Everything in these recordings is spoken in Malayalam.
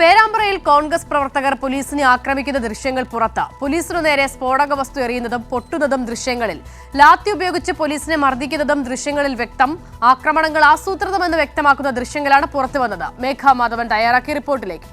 പേരാമ്പ്രയിൽ കോൺഗ്രസ് പ്രവർത്തകർ പോലീസിനെ ആക്രമിക്കുന്ന ദൃശ്യങ്ങൾ പുറത്ത്. പോലീസിനു നേരെ സ്ഫോടക വസ്തു എറിയുന്നതും പൊട്ടുന്നതും ദൃശ്യങ്ങളിൽ. ലാത്തി ഉപയോഗിച്ച് പോലീസിനെ മർദ്ദിക്കുന്നതും ദൃശ്യങ്ങളിൽ വ്യക്തം. ആക്രമണങ്ങൾ ആസൂത്രിതമെന്ന് വ്യക്തമാക്കുന്ന ദൃശ്യങ്ങളാണ് പുറത്തുവന്നത്. മേഘ മാധവൻ തയ്യാറാക്കിയ റിപ്പോർട്ടിലേക്ക്.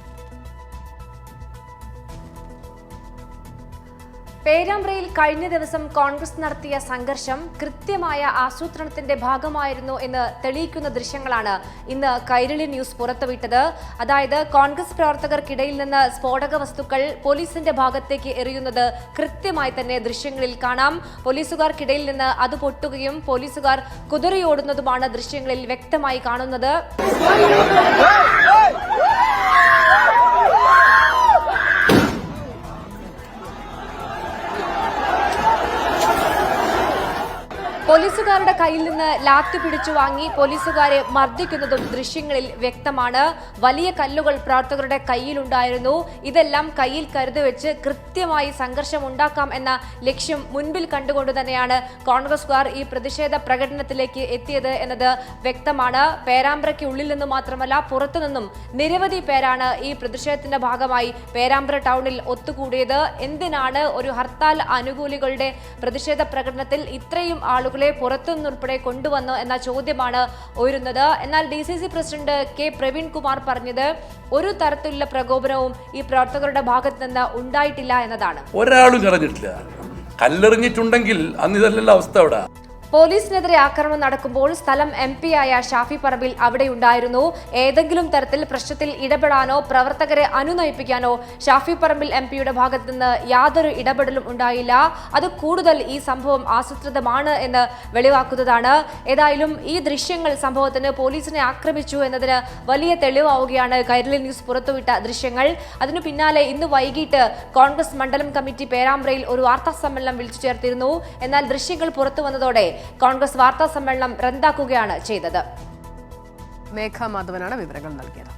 പേരാമ്പ്രയിൽ കഴിഞ്ഞ ദിവസം കോൺഗ്രസ് നടത്തിയ സംഘർഷം കൃത്യമായ ആസൂത്രണത്തിന്റെ ഭാഗമായിരുന്നു എന്ന് തെളിയിക്കുന്ന ദൃശ്യങ്ങളാണ് ഇന്ന് കൈരളി ന്യൂസ് പുറത്തുവിട്ടത് അതായത് കോൺഗ്രസ് പ്രവർത്തകർക്കിടയിൽ നിന്ന് സ്ഫോടക വസ്തുക്കൾ പോലീസിന്റെ ഭാഗത്തേക്ക് എറിയുന്നത് കൃത്യമായി തന്നെ ദൃശ്യങ്ങളിൽ കാണാം പോലീസുകാർക്കിടയിൽ നിന്ന് അത് പൊട്ടുകയും പോലീസുകാർ കുതിരയോടുന്നതുമാണ് ദൃശ്യങ്ങളിൽ വ്യക്തമായി കാണുന്നത് പോലീസുകാരുടെ കയ്യിൽ നിന്ന് ലാത്തി പിടിച്ചു വാങ്ങി പോലീസുകാരെ മർദ്ദിക്കുന്നതും ദൃശ്യങ്ങളിൽ വ്യക്തമാണ്. വലിയ കല്ലുകൾ പ്രവർത്തകരുടെ കയ്യിലുണ്ടായിരുന്നു. ഇതെല്ലാം കയ്യിൽ കരുതി വെച്ച് കൃത്യമായി സംഘർഷം ഉണ്ടാക്കാം എന്ന ലക്ഷ്യം മുൻപിൽ കണ്ടുകൊണ്ട് തന്നെയാണ് കോൺഗ്രസുകാർ ഈ പ്രതിഷേധ പ്രകടനത്തിലേക്ക് എത്തിയത് എന്നത് വ്യക്തമാണ്. പേരാമ്പ്രയ്ക്ക് ഉള്ളിൽ നിന്ന് മാത്രമല്ല പുറത്തുനിന്നും നിരവധി പേരാണ് ഈ പ്രതിഷേധത്തിന്റെ ഭാഗമായി പേരാമ്പ്ര ടൗണിൽ ഒത്തുകൂടിയത്. എന്തിനാണ് ഒരു ഹർത്താൽ അനുകൂലികളുടെ പ്രതിഷേധ പ്രകടനത്തിൽ ഇത്രയും ആളുകളെ പുറത്തുനിന്നുൾപ്പെടെ കൊണ്ടുവന്നു എന്ന ചോദ്യമാണ് ഉയരുന്നത്. എന്നാൽ D president K Praveen Kumar പറഞ്ഞത് ഒരു തരത്തിലുള്ള പ്രകോപനവും ഈ പ്രവർത്തകരുടെ ഭാഗത്ത് നിന്ന് ഉണ്ടായിട്ടില്ല എന്നതാണ്. ഒരാളും കടഞ്ഞിട്ടില്ല കല്ലെറിഞ്ഞിട്ടുണ്ടെങ്കിൽ അന്ന് ഇതല്ലല്ലോ അവസ്ഥ അവിടെ. പോലീസിനെതിരെ ആക്രമണം നടക്കുമ്പോൾ സ്ഥലം എം ആയ ഷാഫി പറമ്പിൽ അവിടെയുണ്ടായിരുന്നു. ഏതെങ്കിലും തരത്തിൽ പ്രശ്നത്തിൽ ഇടപെടാനോ പ്രവർത്തകരെ അനുനയിപ്പിക്കാനോ ഷാഫി പറമ്പിൽ എം പിയുടെ ഭാഗത്ത് നിന്ന് യാതൊരു ഇടപെടലും ഉണ്ടായില്ല. അത് കൂടുതൽ ഈ സംഭവം ആസൂത്രിതമാണ് എന്ന് വെളിവാക്കുന്നതാണ്. ഏതായാലും ഈ ദൃശ്യങ്ങൾ സംഭവത്തിന് പോലീസിനെ ആക്രമിച്ചു എന്നതിന് വലിയ തെളിവാവുകയാണ് കൈരളി ന്യൂസ് പുറത്തുവിട്ട ദൃശ്യങ്ങൾ. അതിനു പിന്നാലെ ഇന്ന് വൈകിട്ട് കോൺഗ്രസ് മണ്ഡലം കമ്മിറ്റി പേരാമ്പ്രയിൽ ഒരു വാർത്താ സമ്മേളനം വിളിച്ചു ചേർത്തിരുന്നു. എന്നാൽ ദൃശ്യങ്ങൾ പുറത്തു വന്നതോടെ കോൺഗ്രസ് വാർത്താ സമ്മേളനം റദ്ദാക്കുകയാണ് ചെയ്തത്. മേഘ മാധവനാണ് വിവരങ്ങൾ നൽകിയത്.